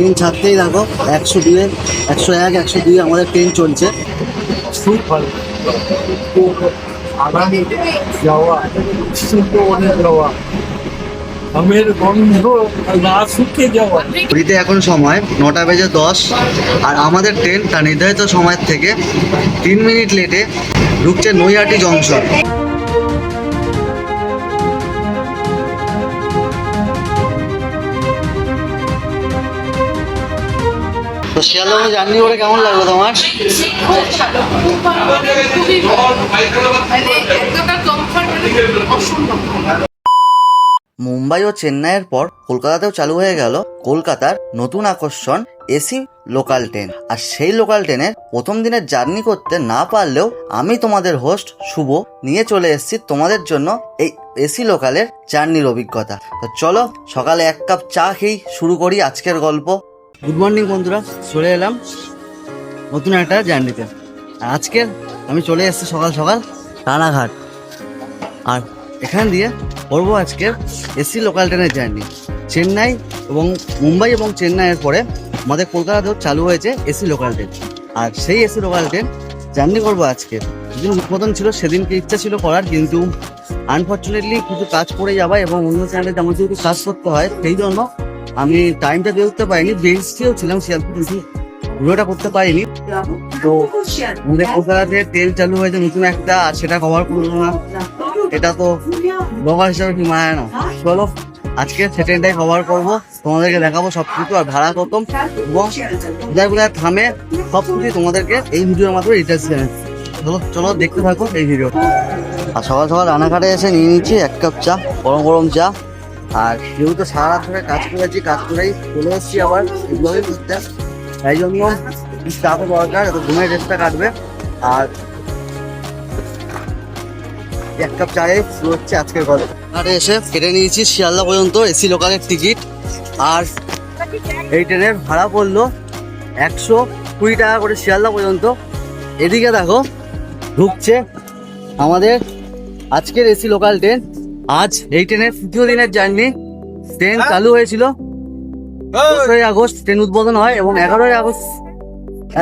Train ছাড়তেই দেখো একশো দুয়ে, একশো এক, একশো দুই আমাদের ট্রেন চলছে। আগামী যাওয়া সুন্দরবনে যাওয়া আমের গন্ধ যাওয়া ঘড়িতে এখন সময় নটা বেজে দশ, আর আমাদের ট্রেন তার নির্ধারিত সময়ের থেকে তিন মিনিট লেটে ঢুকছে নৈহাটি জংশন তো শিয়ালদহ জার্নি করে কেমন লাগল তোমার? মানে মানে মুম্বাই ও চেন্নাইয়ের পর কলকাতাতেও চালু হয়ে গেল কলকাতার নতুন আকর্ষণ এসি লোকাল ট্রেন। আর সেই লোকাল ট্রেনের প্রথম দিনের জার্নি করতে না পারলেও আমি তোমাদের হোস্ট শুভ নিয়ে চলে এসেছি তোমাদের জন্য এই এসি লোকালের জার্নির অভিজ্ঞতা। তো চলো সকালে এক কাপ চা খেয়েই শুরু করি আজকের গল্প। গুড মর্নিং বন্ধুরা। চলে এলাম নতুন একটা জার্নিতে আর আজকের আমি চলে এসেছি সকাল সকাল রানাঘাট। আর এখান দিয়ে করব আজকের এসি লোকাল ট্রেনের জার্নি চেন্নাই এবং মুম্বাই এবং চেন্নাইয়ের পরে আমাদের কলকাতাতেও চালু হয়েছে এসি লোকাল ট্রেন আর সেই এসি লোকাল ট্রেন জার্নি করব আজকে। যেদিন উদ্বোধন ছিল, সেদিনকে ইচ্ছা ছিল করার, কিন্তু আনফর্চুনেটলি কিছু কাজ পড়ে যাওয়া এবং অন্য চ্যানেলে তেমন যেহেতু কাজ করতে হয়, সেই জন্য আমি টাইমটা দিয়ে উঠতে পারিনি বেঞ্চটিও ছিলাম কিন্তু ভিডিওটা করতে পারিনি। তো আমাদের কলকাতাতে তেল চালু হয়েছে, নতুন একটা, আর সেটা কভার করব না। এটা তো বকার হিসাবে কি মায় না। চলো, আজকে সেটেনটাই কভার করব, তোমাদেরকে দেখাবো সব কিছু আর ভাড়া কত এবং যাইগুলো থামে সব কিছু তোমাদেরকে এই ভিডিওর মাধ্যমে ডিটেলস চলো চলো, দেখতে থাকো এই ভিডিও। আর সকাল সকাল রানাঘাটে এসে নিয়ে নিচ্ছি এক কাপ চা, গরম গরম চা। আর যেহেতু সারা রাত ধরে কাজ করেছি কাজ করেই চলে এসেছি আবার এগুলোই করতে। তাই জন্য চাপও দরকার এত ঘুমের রেস্টটা কাটবে। আর এক কাপ চায়ে শুরু হচ্ছে আজকের গল্প। আরে এসে কেটে নিয়েছি শিয়ালদা পর্যন্ত এসি লোকালের টিকিট। আর এই ট্রেনের ভাড়া পড়ল একশো কুড়ি টাকা করে শিয়ালদা পর্যন্ত। এদিকে দেখো ঢুকছে আমাদের আজকের এসি লোকাল ট্রেন। আজ এই ট্রেনের তৃতীয় দিনের জার্নি ট্রেন চালু হয়েছিল দশই আগস্ট ট্রেন উদ্বোধন হয় এবং এগারোই আগস্ট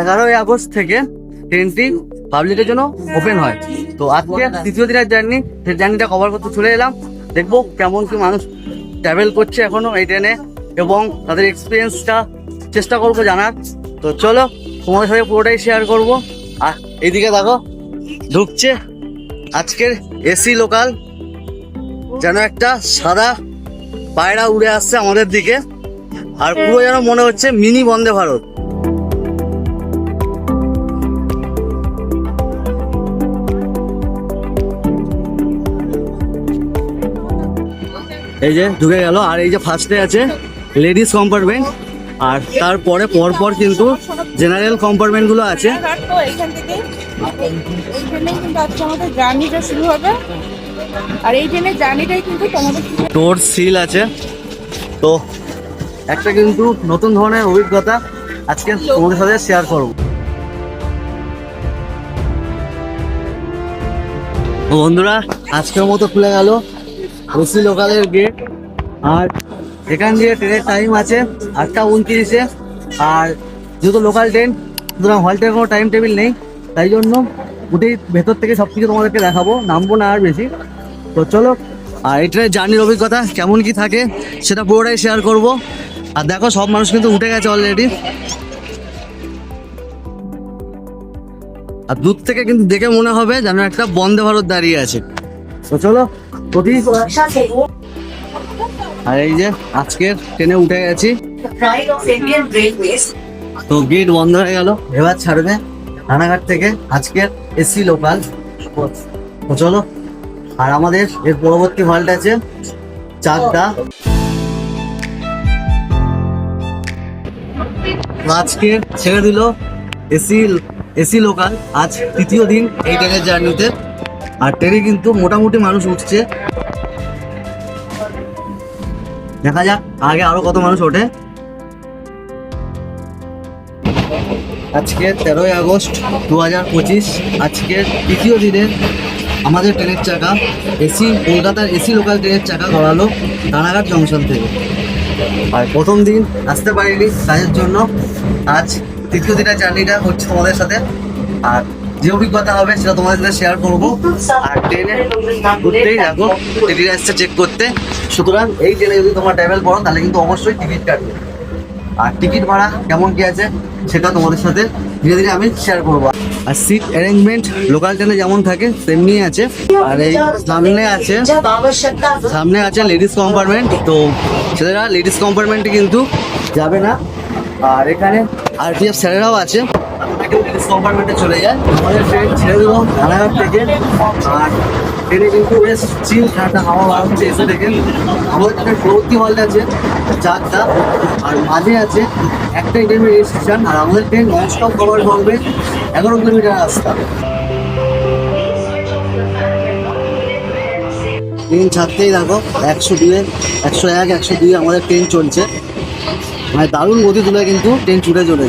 এগারোই আগস্ট থেকে ট্রেনটি পাবলিকের জন্য ওপেন হয়। তো আজকে তৃতীয় দিনের জার্নি সেই জার্নিটা কভার করতে চলে এলাম। দেখব কেমন কি মানুষ ট্রাভেল করছে এখনও এই ট্রেনে এবং তাদের এক্সপিরিয়েন্সটা চেষ্টা করব জানার। তো চলো তোমাদের সাথে পুরোটাই শেয়ার করব। আর এইদিকে দেখো ঢুকছে আজকের এসি লোকাল যেন একটা সাদা পায়রা উড়ে আসছে আমাদের দিকে। আর পুরো যেন মনে হচ্ছে মিনি বন্দে ভারত। এই যে ঢুকে গেল আর এই যে ফার্স্টে আছে লেডিস কম্পার্টমেন্ট আর তারপরে পরপর কিন্তু জেনারেল কম্পার্টমেন্টগুলো আছে। এইখান থেকে এইখানেই কিন্তু আজকে আমাদের জার্নিটা শুরু হবে। আর এই ট্রেনের জার্নিটাই কিন্তু তোমাদের ডোর সিল আছে। তো একটা কিন্তু নতুন ধরনের অভিজ্ঞতা আজকে তোমাদের সাথে শেয়ার করব। বন্ধুরা আজকের মতো খুলে গেল ওসি লোকালের গেট আর এখান দিয়ে ট্রেনের টাইম আছে আটটা উনত্রিশে। আর যেহেতু লোকাল ট্রেন সুতরাং হলটের কোনো টাইম টেবিল নেই তাই জন্য উঠেই ভেতর থেকে সব কিছু তোমাদেরকে দেখাবো। নামবো না আর বেশি। তো চলো। আর ট্রেনের জার্নির অভিজ্ঞতা, কেমন কি থাকে, সেটা পুরোটাই শেয়ার করব। আর দেখো, সব মানুষ কিন্তু উঠে গেছে অলরেডি আর দূর থেকে কিন্তু দেখে মনে হবে যেন একটা বন্দে ভারত দাঁড়িয়ে আছে। তো চলো আর এই যে, আজকের ট্রেনে উঠে গেছি। তো গেট বন্ধ হয়ে গেল, এবার ছাড়বে রানাঘাট থেকে আজকের এসি লোকাল চলো আর আমাদের এর পরবর্তী হল্ট আছে চাকদা আজকে ছেড়ে দিল এসি এসি লোকাল আজ তৃতীয় দিন এই ট্রেনের জার্নিতে। আর ট্রেনে কিন্তু মোটামুটি মানুষ উঠছে। দেখা যাক আগে আরও কত মানুষ ওঠে। আজকে তেরোই আগস্ট দু হাজার পঁচিশ। আজকের তৃতীয় দিনে আমাদের ট্রেনের চাকা, এসি, কলকাতার এসি লোকাল ট্রেনের চাকা গড়ালো রানাঘাট জংশন থেকে। আর প্রথম দিন আসতে পারিনি কাজের জন্য। আজ তৃতীয় দিনের জার্নিটা হচ্ছে তোমাদের সাথে। আর যে অভিজ্ঞতা হবে সেটা তোমাদের সাথে শেয়ার করব। আর ট্রেনে ঘুরতেই থাকো, টিকিট আসছে চেক করতে। সুতরাং এই ট্রেনে যদি তোমরা ট্রাভেল করো, তাহলে কিন্তু অবশ্যই টিকিট কাটবে। আর টিকিট ভাড়া কেমন কি আছে, সেটা তোমাদের সাথে ধীরে ধীরে আমি শেয়ার করব। আর সিট অ্যারেঞ্জমেন্ট লোকাল ট্রেনে যেমন থাকে, তেমনি আছে। আর এই সামনে আছে সামনে আছে লেডিস কম্পার্টমেন্ট তো ছেলেরা লেডিস কম্পার্টমেন্টে কিন্তু যাবে না। আর এখানে স্যারেরাও আছে। লেডিস কম্পার্টমেন্টে চলে যায় আমাদের ট্রেন ছেড়ে দেবো থেকে। আর ট্রেনে কিন্তু বেশ চিল ঠান্ডা হাওয়া বার হচ্ছে এসে দেখেন আছে চারটা আর মাঝে আছে একটা ট্রেনের স্টেশন আর আমাদের ট্রেন নন স্টপ কভার করবে এগারো কিলোমিটার রাস্তা। ট্রেন ছাড়তেই দেখো, একশো দুয়ে একশো এক, একশো দুই আমাদের ট্রেন চলছে। মানে দারুণ গতি তুলে কিন্তু ট্রেন ছুটে চলে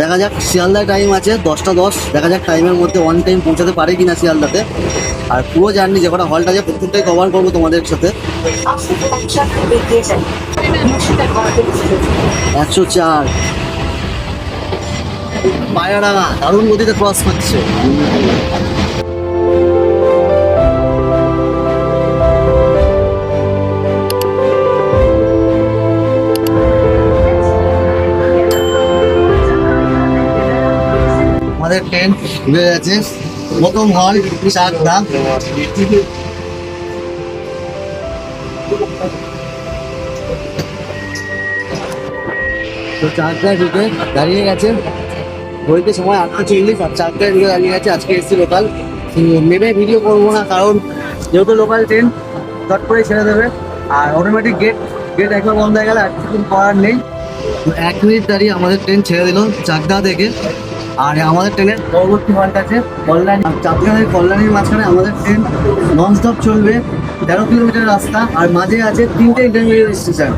দেখা যাক, শিয়ালদায় টাইম আছে, দশটা দশ। দেখা যাক টাইমের মধ্যে অন টাইম পৌঁছাতে পারে কিনা শিয়ালদাতে। আর পুরো জার্নি যে কটা হলটা যে প্রত্যেকটাই কভার করব তোমাদের সাথে। একশো চার। পায়রাডাঙ্গা দারুণ গতিতে ক্রস করছে। আমাদের ট্রেন ঘুরে গেছে। প্রথম হল চাকদা তো চারটায় ঢুকে দাঁড়িয়ে গেছে। ঘড়িতে সময় আটটা চল্লিশ আর চারটায় ঢুকে দাঁড়িয়ে গেছে আজকে এসছি লোকাল নেমে ভিডিও করব না, কারণ যেহেতু লোকাল ট্রেন চট করে ছেড়ে দেবে। আর অটোমেটিক গেট গেট একবার বন্ধ হয়ে গেলে আর কিছু করার নেই। এক মিনিট দাঁড়িয়ে আমাদের ট্রেন ছেড়ে দিল চাকদা থেকে। আর আমাদের ট্রেনের পরবর্তী হল্ট আছে কল্যাণী। চাকদা থেকে কল্যাণীর মাঝখানে আমাদের ট্রেন নন স্টপ চলবে। তেরো কিলোমিটার রাস্তা, আর মাঝে আছে তিনটে ইন্টারমিডিয়েট স্টেশন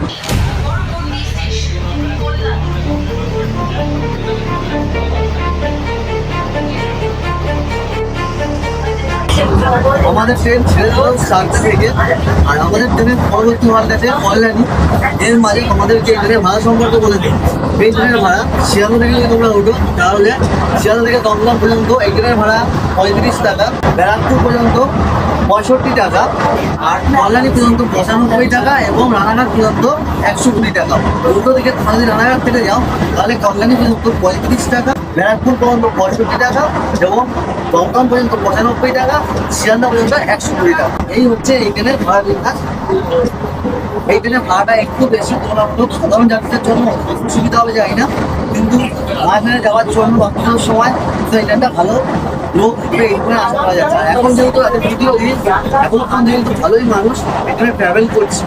আমাদের ট্রেন ছেড়ে দিল সাতটা থেকে আর আমাদের ট্রেনের পরবর্তী আছে কল্যাণী এর মালিক আমাদেরকে ট্রেনের ভাড়া সম্পর্কে বলে দিই এই ট্রেনের ভাড়া শিয়ালদা থেকে যদি তোমরা উঠো, তাহলে শিয়ালদা থেকে দমদম পর্যন্ত এই ট্রেনের ভাড়া পঁয়ত্রিশ টাকা, ব্যারাকপুর পর্যন্ত পঁয়ষট্টি টাকা, আর কল্যাণী পর্যন্ত পঁচানব্বই টাকা এবং রানাঘাট পর্যন্ত একশো কুড়ি টাকা। উল্টো দিকে তোমরা যদি রানাঘাট থেকে যাও, তাহলে কল্যাণী পর্যন্ত পঁয়ত্রিশ টাকা, ব্যারাকপুর পর্যন্ত পঁয়ষট্টি টাকা এবং দমদম পর্যন্ত পঁচানব্বই টাকা শিয়ালদা পর্যন্ত একশো কুড়ি টাকা। এই হচ্ছে এই ভাড়া বিন্যাস এই ট্রেনের ভাড়াটা একটু বেশি তুলনামূলক সাধারণ যাত্রীদের জন্য সুবিধা হবে জানি না। কিন্তু মাঝখানে যাওয়ার জন্য বর্তমান সময়, তো এই ভালো। লোক এই এখন যেহেতু এত ভিডিও এখন কিন্তু ভালোই মানুষ, এখানে ট্রাভেল করছে।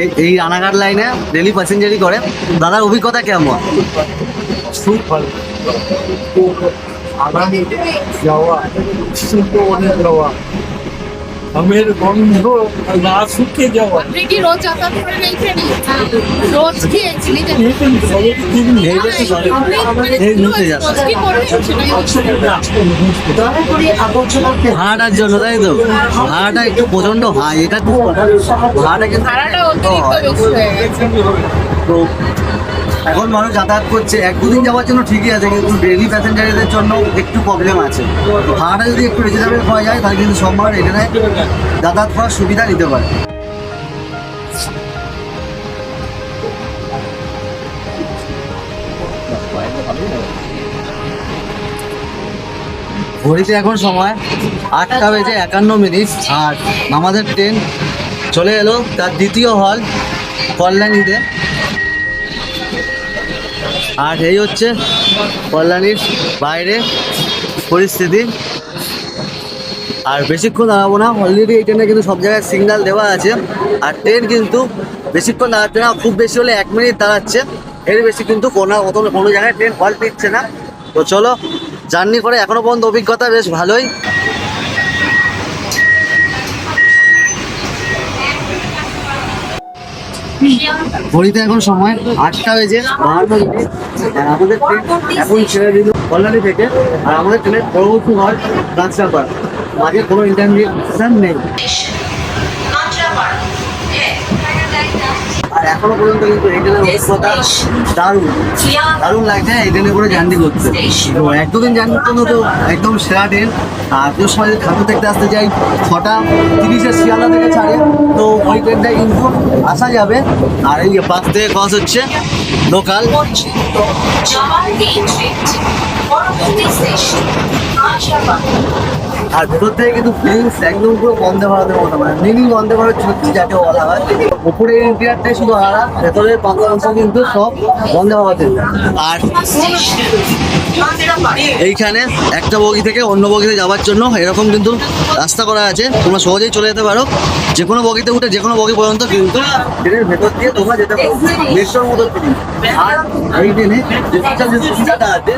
এই এই রানাঘাট লাইনে ডেলি প্যাসেঞ্জারই করে। দাদার অভিজ্ঞতা কেমন? খুব ভালো আগামী যাওয়া অনেক যাওয়া। আমের গন্ধ আর না শুকে যাওয়া। আপনি কি রোজ যাতায়াত করেন রোজ কি ভাড়াটার জন্য তাই তো? ভাড়াটা একটু প্রচণ্ড হাই এটা ভাড়াটা কিন্তু ভাড়াটা অতিরিক্ত বেশি হয়ে গেছে। তো এখন মানুষ যাতায়াত করছে। এক দুদিন যাওয়ার জন্য ঠিকই আছে, কিন্তু ডেলি প্যাসেঞ্জারদের জন্য একটু প্রবলেম আছে। ভাড়াটা যদি একটু রিজনেবল হয়ে যায়, তাহলে কিন্তু মানুষ এখানে যাতায়াত করার সুবিধা নিতে পারে। ঘড়িতে এখন সময় আটটা বেজে একান্ন মিনিট, আর আমাদের ট্রেন চলে এলো, তার দ্বিতীয় হল কল্যাণীতে। আর এই হচ্ছে কল্যাণীর বাইরে পরিস্থিতি। আর বেশিক্ষণ দাঁড়াবো না অলরেডি এই ট্রেনে কিন্তু সব জায়গায় সিগন্যাল দেওয়া আছে। আর ট্রেন কিন্তু বেশিক্ষণ দাঁড়াচ্ছে না, খুব বেশি হলে এক মিনিট দাঁড়াচ্ছে। এর বেশি কিন্তু কোনো অত কোনো জায়গায় ট্রেন হল নিচ্ছে না। তো চলো জার্নি করে এখনও পর্যন্ত অভিজ্ঞতা বেশ ভালোই। ঘড়িতে এখন সময় আটটা বাহান্ন মিনিট। আর আমাদের ট্রেন এখন ছেড়ে দিল কল্যাণী থেকে। আর আমাদের ট্রেনের পরবর্তী হয় কাঁচরাপাড়া মাঝে কোনো ইন্টারমিশন নেই। আর এখনও পর্যন্ত কিন্তু এই ট্রেনের এই এক একদম সেরা ট্রেন আর তোর সময় ঠাকুর দেখতে আসতে যাই ছটা তিরিশে শিয়ালদা থেকে ছাড়ে। তো ওই কিন্তু আসা যাবে। আর এই পাশ থেকে ক্রস হচ্ছে লোকাল আর ভেতর থেকে কিন্তু ফিলিংস একদম পুরো বন্ধে ভারতের মতো মানে মিনি বন্ধে ভারত চলছে যাকে বলা হয়। উপরে ইন্টিরিয়ারটাই শুধু আলাদা ভেতরের পাকা অংশ কিন্তু সব বন্ধে ভারতের। আর এইখানে একটা বগি থেকে অন্য বগিতে যাওয়ার জন্য এরকম কিন্তু রাস্তা করা আছে। তোমরা সহজেই চলে যেতে পারো। যে কোনো বগিতে উঠে যে কোনো বগি পর্যন্ত কিন্তু ট্রেনের ভেতর দিয়ে তোমরা যেতে পারো। মেট্রোর মতো আর এই ট্রেনে আছে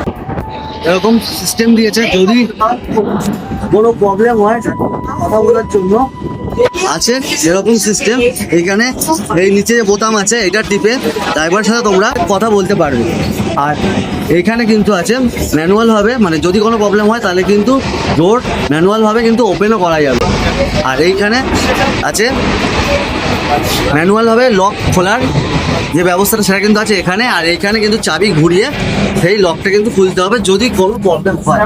এরকম সিস্টেম দিয়েছে যদি কোনো প্রবলেম হয়, কথা বলার জন্য আছে এরকম সিস্টেম এইখানে এই নিচে যে বোতাম আছে, এটা টিপে ড্রাইভারের সাথে তোমরা কথা বলতে পারবে। আর এইখানে কিন্তু আছে ম্যানুয়াল হবে। মানে যদি কোনো প্রবলেম হয়, তাহলে কিন্তু ডোর ম্যানুয়াল ভাবে কিন্তু ওপেনও করা যাবে। আর এইখানে আছে ম্যানুয়াল ভাবে লক খোলার যে ব্যবস্থাটা সেটা কিন্তু আছে এখানে, আর এখানে কিন্তু চাবি ঘুরিয়ে সেই লকটা কিন্তু খুলতে হবে যদি কোনো প্রবলেম হয়।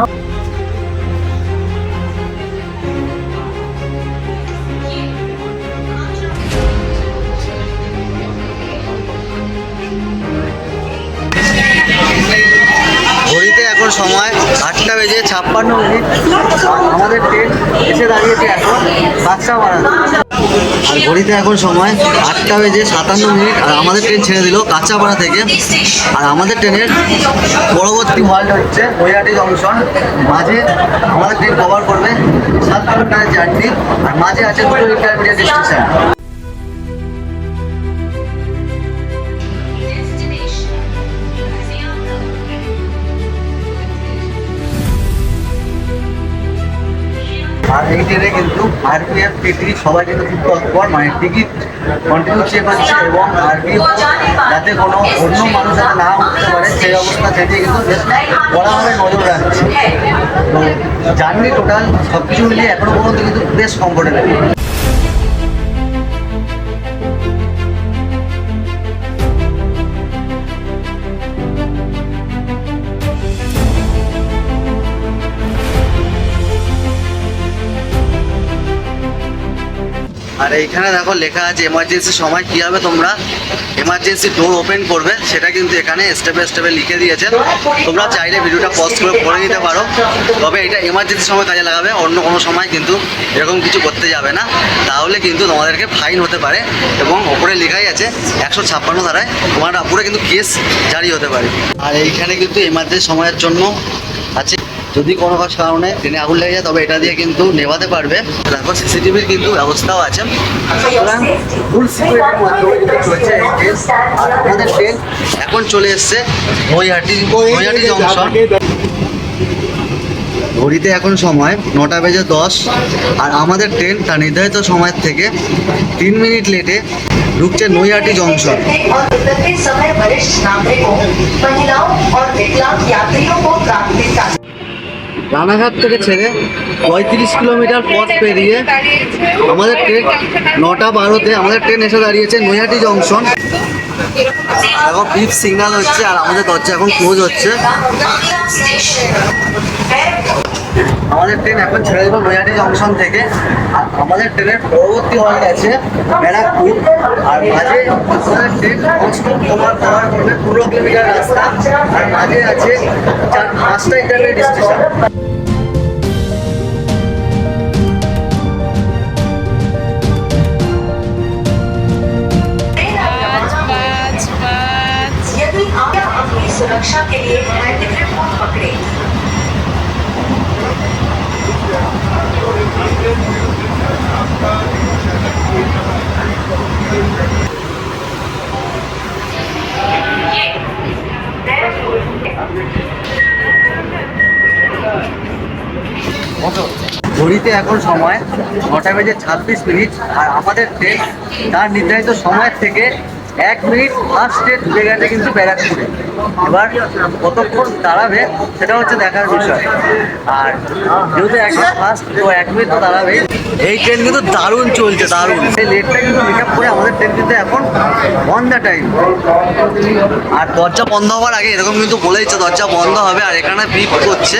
সময় আটটা বেজে ছাপ্পান্ন মিনিট। আমাদের ট্রেন এসে দাঁড়িয়েছে এখন কাঁচরাপাড়া আর ঘড়িতে এখন সময় আটটা বেজে সাতান্ন মিনিট, আর আমাদের ট্রেন ছেড়ে দিল কাঁচাপাড়া থেকে। আর আমাদের ট্রেনের পরবর্তী হল্ট হচ্ছে বৈরাটি জংশন। মাঝে আমাদের ট্রেন কভার করবে সাত কিলোমিটার জার্নি আর মাঝে আছে দুটো স্টেশন আর এই ট্রেনে কিন্তু আরপিএফ টিকিট সবাই কিন্তু খুব তৎপর মানে টিকিট কন্টিনিউ চেক হচ্ছে এবং আরপিএফ যাতে কোনো অন্য মানুষ যাতে না উঠতে পারে, সেই অবস্থা থেকে কিন্তু বেশ নজর রাখছে। তো জার্নি টোটাল সব কিছু মিলিয়ে এখনও পর্যন্ত কিন্তু বেশ কমফোর্টেবল আর এইখানে দেখো লেখা আছে এমার্জেন্সি সময় কীভাবে তোমরা? এমার্জেন্সি ডোর ওপেন করবে, সেটা কিন্তু এখানে স্টেপে স্টেপে লিখে দিয়েছে। তোমরা চাইলে ভিডিওটা পজ করে পড়ে নিতে পারো। তবে এটা এমার্জেন্সি সময় কাজে লাগাবে, অন্য কোনো সময় কিন্তু এরকম কিছু করতে যাবে না। তাহলে কিন্তু তোমাদেরকে ফাইন হতে পারে এবং ওপরে লেখাই আছে একশো ছাপ্পান্ন ধারায়। তোমার উপরে কিন্তু কেস জারি হতে পারে। আর এইখানে কিন্তু এমার্জেন্সি সময়ের জন্য আছে। যদি কোনো কাজ কারণে ট্রেনে আগুন লেগে যায় তবে এটা দিয়ে কিন্তু নেভাতে পারবে তারপর সিসিটিভির কিন্তু ব্যবস্থাও আছে সুতরাং ফুল সিকিউরিটির মাধ্যমে কিন্তু চলছে এই ট্রেন আর আমাদের ট্রেন এখন চলে এসছে নৈহাটি নৈহাটি জংশন ঘড়িতে এখন সময় নটা বেজে দশ আর আমাদের ট্রেন তার নির্ধারিত সময়ের থেকে তিন মিনিট লেটে ঢুকছে নৈহাটি জংশন और बदलते समय वरिष्ठ नागरिकों महिलाओं और विकलांग यात्रियों को प्राथमिकता রানাঘাট থেকে ছেড়ে পঁয়ত্রিশ কিলোমিটার পথ পেরিয়ে আমাদের ট্রেন নটা বারোতে আমাদের ট্রেন এসে দাঁড়িয়েছে নৈহাটি জংশন। এখন বিপ সিগন্যাল হচ্ছে আর আমাদের দরজা এখন ক্লোজ হচ্ছে। আমাদের ট্রেন এখন ছেড়ে দেবো নৈহাটি জংশন থেকে। আর আমাদের ট্রেনের পরবর্তী হল্ট আছে ব্যারাকপুর। আর মাঝে আমাদের ট্রেন তোমার কভার করবে পনেরো কিলোমিটার রাস্তা। আর মাঝে আছে চার পাঁচটা ইন্টারমিডিয়েট স্টেশন अपनी सुरक्षा के लिए हैंडफ्री फोन पकड़े ঘড়িতে এখন সময় নটা বেজে ছাব্বিশ মিনিট আর আমাদের ট্রেন তার নির্ধারিত সময়ের থেকে এক মিনিট ফার্স্টে ঢুকে গেছে কিন্তু ব্যারাকপুরে। এবার কতক্ষণ দাঁড়াবে সেটা হচ্ছে দেখার বিষয়। আর যেহেতু একদম ফার্স্ট তো এক মিনিট তো দাঁড়াবে। এই ট্রেন কিন্তু দারুণ চলছে দারুণ। এই লেটটা কিন্তু মেক আপ করে আমাদের ট্রেন কিন্তু এখন অন দ্য টাইম আর দরজা বন্ধ হওয়ার আগে এরকম কিন্তু বলে দিচ্ছে দরজা বন্ধ হবে আর এখানে বিপ করছে।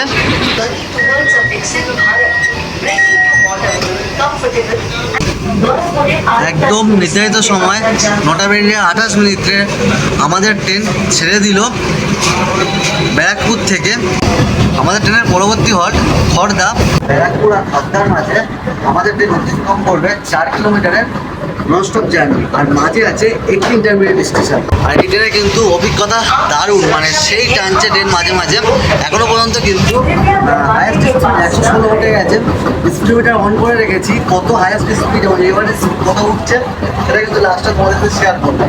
একদম নির্ধারিত সময়, নটা বেরিয়ে আঠাশ মিনিটে আমাদের ট্রেন ছেড়ে দিল ব্যারাকপুর থেকে। আমাদের ট্রেনের পরবর্তী হল খড়দা। ব্যারাকপুর আর খড়দার মাঝে আমাদের ট্রেন অতিক্রম করবে চার কিলোমিটারের ননস্টপ জার্নি আর মাঝে আছে একটি ইন্টারমিডিয়েট স্টেশন আর এই ট্রেনে কিন্তু অভিজ্ঞতা দারুণ মানে সেই টানছে ট্রেন মাঝে মাঝে। এখনও পর্যন্ত কিন্তু হায়েস্ট স্পিড একশো ষোলো উঠে গেছে। স্পিডোমিটার অন করে রেখেছি। কত হায়েস্ট স্পিড এবারে কত উঠছে, সেটা কিন্তু লাস্টে তোমাদের শেয়ার করব।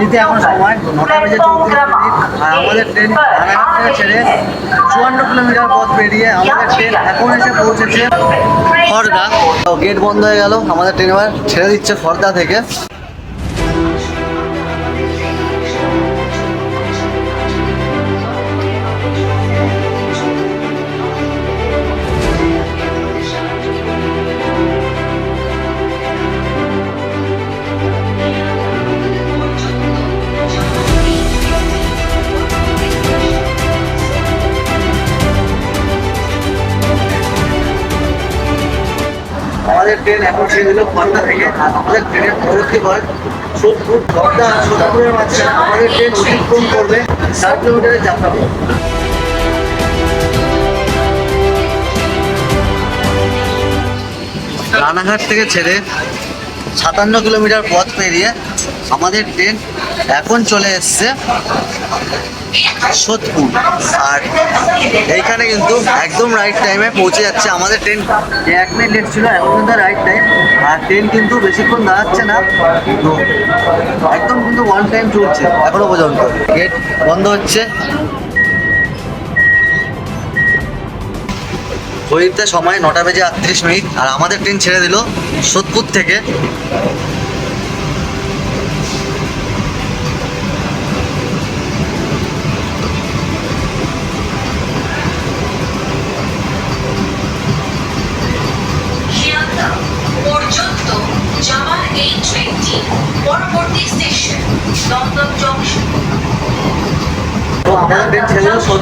ঘড়িতে এখন সময় নটা বেজে চৌত্রিশ মিনিট। আর আমাদের ট্রেন রানাঘাট থেকে ছেড়ে চুয়ান্ন কিলোমিটার পথ পেরিয়ে আমাদের ট্রেন এখন এসে পৌঁছেছে খড়দা গেট বন্ধ হয়ে গেল, আমাদের ট্রেন এবার ছেড়ে দিচ্ছে খড়দা থেকে। ট্রেন এখন সেগুলো পদ্মা থেকে আমাদের ট্রেনের পরবর্তী হয় সোদপুর পদ্মা আমাদের ট্রেন অতিক্রম করবে সাত যাত্রা। রানাঘাট থেকে ছেড়ে সাতান্ন কিলোমিটার পথ পেরিয়ে আমাদের ট্রেন এখন চলে এসছে সোদপুর। আর এইখানে কিন্তু একদম রাইট টাইমে পৌঁছে যাচ্ছে আমাদের ট্রেন। এক মিনিট লেট ছিল, এখন কিন্তু রাইট টাইম আর ট্রেন কিন্তু বেশিক্ষণ দাঁড়াচ্ছে না। তো একদম কিন্তু ওয়ান টাইম চলছে, এখনও পর্যন্ত। গেট বন্ধ হচ্ছে। ঘড়িতে সময় নটা বেজে আটত্রিশ মিনিট। আর আমাদের ট্রেন ছেড়ে দিল সোদপুর থেকে।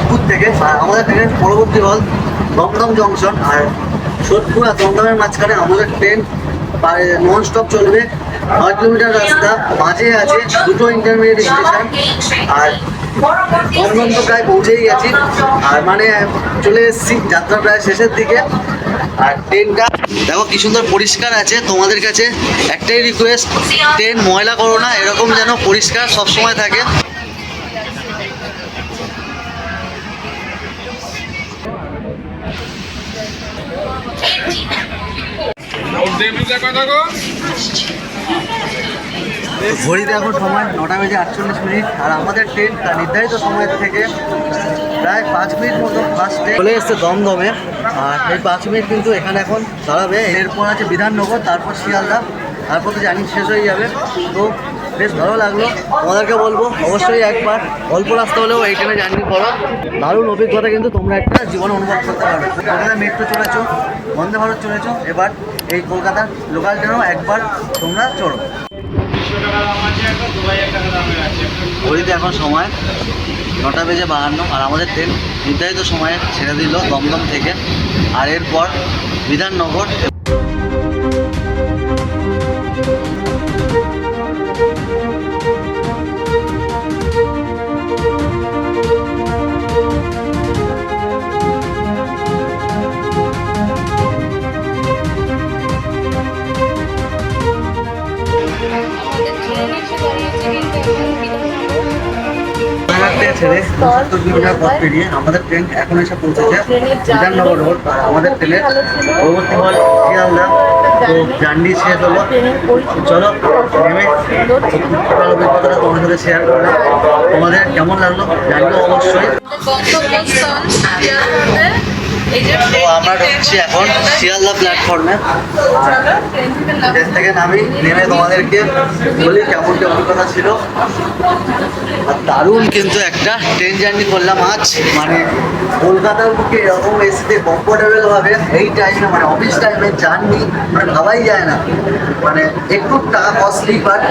সোদপুর থেকে আমাদের ট্রেনের পরবর্তী হল দমদম জংশন। আর সোদপুর আর দমদমের মাঝখানে আমাদের ট্রেন নন স্টপ চলবে। নয় কিলোমিটার রাস্তা, মাঝে আছে দুটো ইন্টারমিডিয়েট স্টেশন আর দমদম তো প্রায় পৌঁছেই গেছি। আর মানে চলে এসেছি যাত্রা প্রায় শেষের দিকে। আর ট্রেনটা, দেখো কি সুন্দর পরিষ্কার আছে। তোমাদের কাছে একটাই রিকোয়েস্ট ট্রেন ময়লা করো না, এরকম যেন পরিষ্কার সবসময় থাকে। ঘড়িতে এখন সময় নটা বেজে আটচল্লিশ মিনিট, আর আমাদের ট্রেন নির্ধারিত সময়ের থেকে প্রায় পাঁচ মিনিট মতো ফার্স্টে চলে এসছে দমদমে, আর এই পাঁচ মিনিট কিন্তু এখানে এখন দাঁড়াবে। এরপর আছে বিধাননগর, তারপর শিয়ালদা, তারপর তো জানি শেষ হয়ে যাবে। তো বেশ ভালো লাগল। তোমাদেরকে বলব, অবশ্যই একবার অল্প রাস্তা হলেও এই ট্রেনে জার্নি করো দারুণ অভিজ্ঞতা কিন্তু তোমরা একটা জীবন অনুভব করতে পারো। কলকাতা মেট্রো চলেছো, বন্দে ভারত চলেছো, এবার এই কলকাতার লোকাল ট্রেনও একবার তোমরা চড়ো ঘড়িতে এখন সময় নটা বেজে বাহান্ন, আর আমাদের ট্রেন নির্ধারিত সময়ে ছেড়ে দিল দমদম থেকে। আর এরপর বিধাননগর ছেড়ে উনসত্তর কিলোমিটার পথ পেরিয়ে আমাদের ট্রেন এখন এসে পৌঁছেছে বিধাননগর রোড আর আমাদের ট্রেনের পরবর্তী হল শিয়ালদা। তো জার্নি শেষ হলো। চলো, নেমে অভিজ্ঞতাটা তোমার সাথে শেয়ার করলাম। তোমাদের কেমন লাগল? জানলো অবশ্যই। তো আমরা ঢুকছি এখন শিয়ালদা প্ল্যাটফর্মে ট্রেন থেকে নামো। নামি তোমাদেরকে বলি কেমন কি অভিজ্ঞতা ছিল। আর দারুণ কিন্তু একটা ট্রেন জার্নি করলাম আজ। মানে কলকাতার বুকে এরকম এসিতে কমফোর্টেবল ভাবে এই টাইমে মানে অফিস টাইমে জার্নি মানে ভাবাই যায় না। মানে একটু টাকা কস্টলি বাট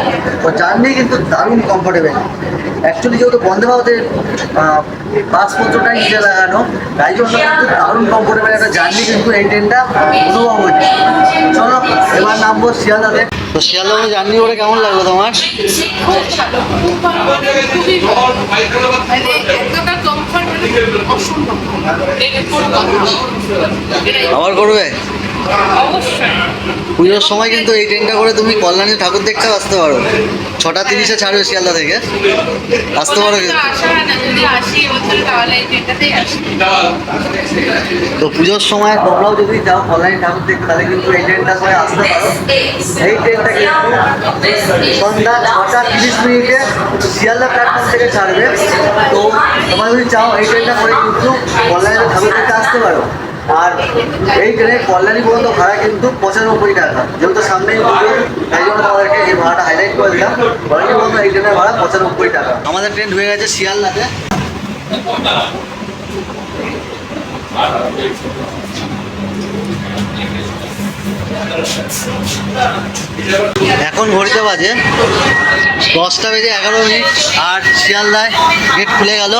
জার্নি কিন্তু দারুণ কমফোর্টেবল অ্যাকচুয়ালি যেহেতু বন্দে ভারতের পাসপোর্টটা নিচে লাগানো, তাই জন্য কিন্তু দারুণ কমফোর্টেবল একটা জার্নি কিন্তু এই ট্রেনটা অনুভব হচ্ছে। চলো এবার নামবো শিয়ালদাতে। তো শিয়ালদা জার্নি করে কেমন লাগল তোমার? মানে আবার করবে? পুজোর সময় কিন্তু এই ট্রেনটা করে তুমি কল্যাণী ঠাকুর দেখতেও আসতে পারো। ছটা তিরিশে ছাড়বে শিয়ালদা থেকে। আসতে পারো কিন্তু। হয় তো পুজোর সময় তোমরাও যদি যাও কল্যাণী ঠাকুর দেখতে, তাহলে কিন্তু এই ট্রেনটা করে আসতে পারো। এই ট্রেনটা কিন্তু সন্ধ্যা ছটা তিরিশ মিনিটে শিয়ালদা প্ল্যাটফর্ম থেকে ছাড়বে। তো তোমরা যদি চাও, এই ট্রেনটা করে কিন্তু কল্যাণী ঠাকুর দেখতে আসতে পারো। আর এই ট্রেনের কল্যাণী পর্যন্ত ভাড়া কিন্তু পঁচানব্বই টাকা। যেহেতু সামনেই পুজো, তাই জন্য তোমাদেরকে এই ভাড়াটা হাইলাইট করে দিলাম। কল্যাণী পর্যন্ত এই ট্রেনের ভাড়া পঁচানব্বই টাকা। আমাদের ট্রেন ঢুকে গেছে শিয়ালদাতে। 아, এখন ঘড়িতে বাজে দশটা বেজে এগারো মিনিট, আর শিয়ালদায় গেট খুলে গেল।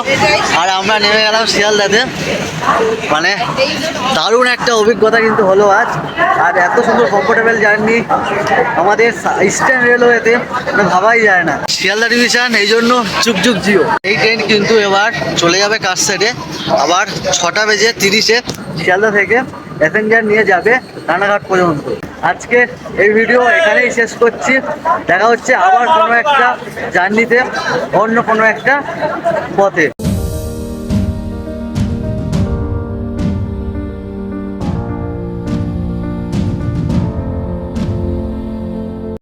আর আমরা নেমে গেলাম শিয়ালদাতে। মানে দারুণ একটা অভিজ্ঞতা কিন্তু হলো আজ। আর এত সুন্দর কমফোর্টেবল জার্নি আমাদের ইস্টার্ন রেলওয়েতে মানে ভাবাই যায় না। শিয়ালদা ডিভিশন এই জন্য চুকচুক জিও। এই ট্রেন কিন্তু এবার চলে যাবে কার সাইডে আবার ছটা বেজে তিরিশে শিয়ালদা থেকে। প্যাসেঞ্জার নিয়ে যাবে রানাঘাট পর্যন্ত। আজকে এই ভিডিও এখানেই শেষ করছি। দেখা হচ্ছে আবার কোনো একটা জার্নিতে অন্য কোনো একটা পথে।